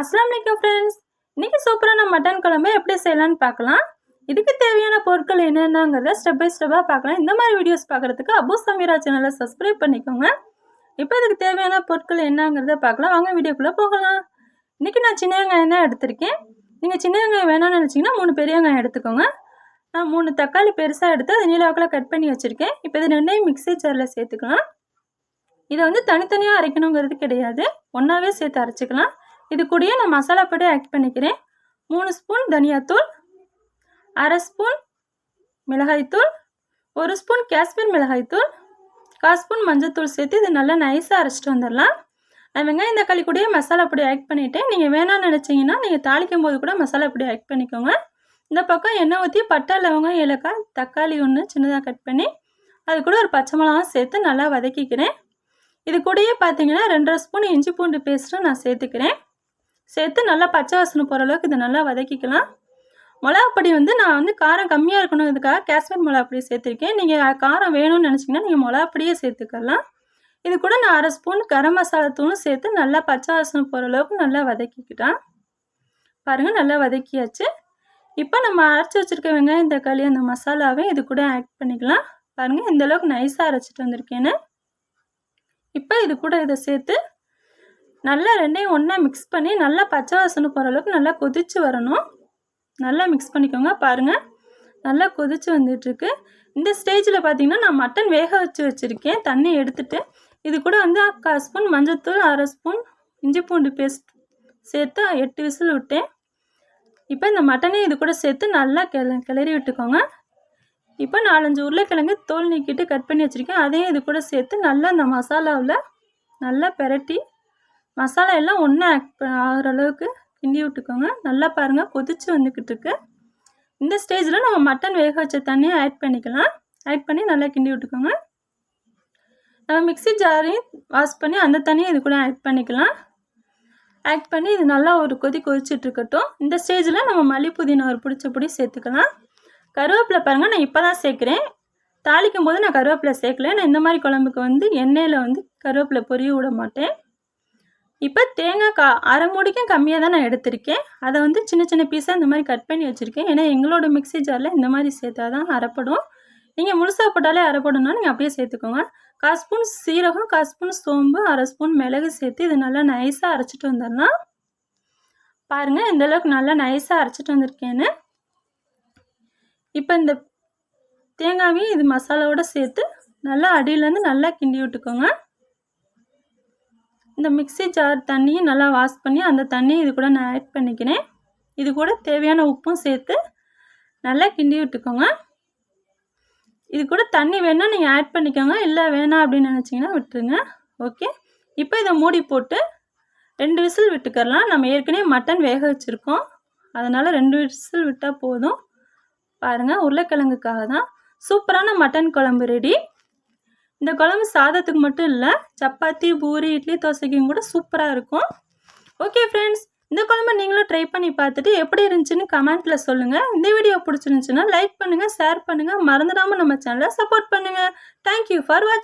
அஸ்லாம் வலைக்கம் ஃப்ரெண்ட்ஸ் இன்றைக்கி சூப்பரான மட்டன் குழம்பு எப்படி செய்யலாம்னு பார்க்கலாம். இதுக்கு தேவையான பொருட்கள் என்னென்னங்கிறத ஸ்டெப் பை ஸ்டெப்பாக பார்க்கலாம். இந்த மாதிரி வீடியோஸ் பார்க்குறதுக்கு அபு சமீரா சேனலை சப்ஸ்கிரைப் பண்ணிக்கோங்க. இப்போ இதுக்கு தேவையான பொருட்கள் என்னங்கிறத பார்க்கலாம். வாங்க வீடியோக்குள்ளே போகலாம். இன்றைக்கி நான் சின்ன வெங்காயம் தான் எடுத்திருக்கேன். நீங்கள் சின்ன வெங்காயம் வேணாம்னு நினச்சிங்கன்னா மூணு பெரிய வெங்காயம் எடுத்துக்கோங்க. நான் மூணு தக்காளி பெருசாக எடுத்து அது நீளாக்கில் கட் பண்ணி வச்சுருக்கேன். இப்போ இது ரெண்டையும் மிக்ஸி ஜாரில் சேர்த்துக்கலாம். இதை வந்து தனித்தனியாக அரைக்கணுங்கிறது கிடையாது. ஒன்றாவே சேர்த்து அரைச்சிக்கலாம். இது கூடயே நான் மசாலா பொடி ஆட் பண்ணிக்கிறேன். மூணு ஸ்பூன் தனியாத்தூள் அரை ஸ்பூன் மிளகாய்த்தூள் ஒரு ஸ்பூன் காஷ்மீர் மிளகாய்த்தூள் கால் ஸ்பூன் மஞ்சள்தூள் சேர்த்து இது நல்லா நைஸாக அரைச்சிட்டு வந்துடலாம். நான் வெங்காயம் தக்காளி கூடயே மசாலா பொடி ஆட் பண்ணிவிட்டேன் நீங்கள் வேணாம்னு நினச்சிங்கன்னா நீங்கள் தாளிக்கும் போது கூட மசாலா பொடி ஆட் பண்ணிக்கோங்க. இந்த பக்கம் எண்ணெய் ஊற்றி பட்டை லவங்கம் ஏலக்காய் தக்காளி ஒன்று சின்னதாக கட் பண்ணி அது கூட ஒரு பச்சை மிளகாவும் சேர்த்து நல்லா வதக்கிக்கிறேன். இது கூடயே பார்த்தீங்கன்னா ரெண்டரை ஸ்பூன் இஞ்சி பூண்டு பேஸ்ட்டும் நான் சேர்த்துக்கிறேன். சேர்த்து நல்லா பச்சை வாசனை போகிற அளவுக்கு இதை நல்லா வதக்கிக்கலாம். மிளகாப்பொடி வந்து நான் வந்து காரம் கம்மியாக இருக்கணுங்கிறதுக்காக காஷ்மீர் மிளகாப்பொடி சேர்த்துருக்கேன். நீங்கள் காரம் வேணும்னு நினச்சிங்கன்னா நீங்கள் மிளகாப்பொடியே சேர்த்துக்கலாம். இது கூட நான் அரை ஸ்பூன் கரம் மசாலா தூளும் சேர்த்து நல்லா பச்சை வாசனை போகிற அளவுக்கு நல்லா வதக்கிக்கிட்டான். பாருங்கள் நல்லா வதக்கியாச்சு. இப்போ நம்ம அரைச்சி வச்சுருக்க வெங்காயம் தக்காளி அந்த மசாலாவையும் இது கூட ஆட் பண்ணிக்கலாம். பாருங்கள் இந்தளவுக்கு நைஸாக அரைச்சிட்டு வந்திருக்கேன்னு. இப்போ இது கூட இதை சேர்த்து நல்லா ரெண்டையும் ஒன்றா மிக்ஸ் பண்ணி நல்லா பச்சை வாசனை போகிற அளவுக்கு நல்லா கொதித்து வரணும். நல்லா மிக்ஸ் பண்ணிக்கோங்க பாருங்கள் நல்லா கொதித்து வந்துட்டுருக்கு. இந்த ஸ்டேஜில் பார்த்தீங்கன்னா நான் மட்டன் வேக வச்சு வச்சுருக்கேன். தண்ணி எடுத்துகிட்டு இது கூட வந்து அக்கா ஸ்பூன் மஞ்சத்தூள் அரை ஸ்பூன் இஞ்சி பூண்டு பேஸ்ட் சேர்த்து எட்டு விசில் விட்டேன். இப்போ இந்த மட்டனையும் இது கூட சேர்த்து நல்லா கிள கிளறி விட்டுக்கோங்க. இப்போ நாலஞ்சு உருளைக்கிழங்கு தோல் நீக்கிட்டு கட் பண்ணி வச்சுருக்கேன். அதையும் இது கூட சேர்த்து நல்லா அந்த மசாலாவில் நல்லா பெரட்டி மசாலா எல்லாம் ஒன்றா ஆகிற அளவுக்கு கிண்டி விட்டுக்கோங்க. நல்லா பாருங்கள் கொதிச்சு வந்துக்கிட்டு இருக்கு இந்த ஸ்டேஜில் நம்ம மட்டன் வேக வச்ச தண்ணியை ஆட் பண்ணிக்கலாம். ஆட் பண்ணி நல்லா கிண்டி விட்டுக்கோங்க. நம்ம மிக்சி ஜாரையும் வாஷ் பண்ணி அந்த தண்ணியை இது கூட ஆட் பண்ணிக்கலாம். ஆட் பண்ணி இது நல்லா ஒரு கொதி கொதிச்சுட்டு இருக்கட்டும் இந்த ஸ்டேஜில் நம்ம மல்லி புதினா ஒரு பிடிச்ச பொடி சேர்த்துக்கலாம். கருவேப்பிலை பாருங்கள் நான் இப்போ தான் சேர்க்குறேன். தாளிக்கும் போது நான் கருவேப்பிலை சேர்க்கல. நான் இந்த மாதிரி குழம்புக்கு வந்து எண்ணெயில் வந்து கருவேப்பிலை பொரிய விட மாட்டேன். இப்போ தேங்காய் கா அரை மூடிக்கும் கம்மியாக தான் நான் எடுத்திருக்கேன். அதை வந்து சின்ன சின்ன பீஸாக இந்த மாதிரி கட் பண்ணி வச்சுருக்கேன். ஏன்னா எங்களோட மிக்சி ஜாரில் இந்த மாதிரி சேர்த்தா தான் அரைப்படும். நீங்கள் முழுசாக போட்டாலே அரைப்படணும்னா நீங்கள் அப்படியே சேர்த்துக்கோங்க. கால் ஸ்பூன் சீரகம் கால் ஸ்பூன் சோம்பு அரை ஸ்பூன் மிளகு சேர்த்து இது நல்லா நைஸாக அரைச்சிட்டு வந்துடலாம். பாருங்கள் இந்தளவுக்கு நல்லா நைஸாக அரைச்சிட்டு வந்திருக்கேன்னு. இப்போ இந்த தேங்காவையும் இது மசாலாவோடு சேர்த்து நல்லா அடியிலேருந்து நல்லா கிண்டி விட்டுக்கோங்க. இந்த மிக்சி ஜார் தண்ணியும் நல்லா வாஷ் பண்ணி அந்த தண்ணியை இது கூட நான் ஆட் பண்ணிக்கிறேன். இது கூட தேவையான உப்பும் சேர்த்து நல்லா கிண்டி விட்டுக்கோங்க. இது கூட தண்ணி வேணால் நீங்கள் ஆட் பண்ணிக்கோங்க இல்லை வேணாம் அப்படின்னு நினச்சிங்கன்னா விட்டுருங்க. ஓகே? இப்போ இதை மூடி போட்டு ரெண்டு விசில் விட்டுக்கரலாம் நம்ம ஏற்கனவே மட்டன் வேக வச்சுருக்கோம். அதனால் ரெண்டு விசில் விட்டால் போதும். பாருங்கள் உருளைக்கிழங்குக்காக தான் சூப்பரான மட்டன் குழம்பு ரெடி. இந்த குழம்பு சாதத்துக்கு மட்டும் இல்லை சப்பாத்தி பூரி இட்லி தோசைக்கும் கூட சூப்பராக இருக்கும். ஓகே ஃப்ரெண்ட்ஸ் இந்த குழம்பு நீங்களும் ட்ரை பண்ணி பார்த்துட்டு எப்படி இருந்துச்சுன்னு கமெண்ட்டில் சொல்லுங்கள் இந்த வீடியோ பிடிச்சிருந்துச்சுன்னா லைக் பண்ணுங்கள் ஷேர் பண்ணுங்கள் மறந்துடாமல் நம்ம சேனலை சப்போர்ட் பண்ணுங்கள் தேங்க்யூ ஃபார் வாட்சிங்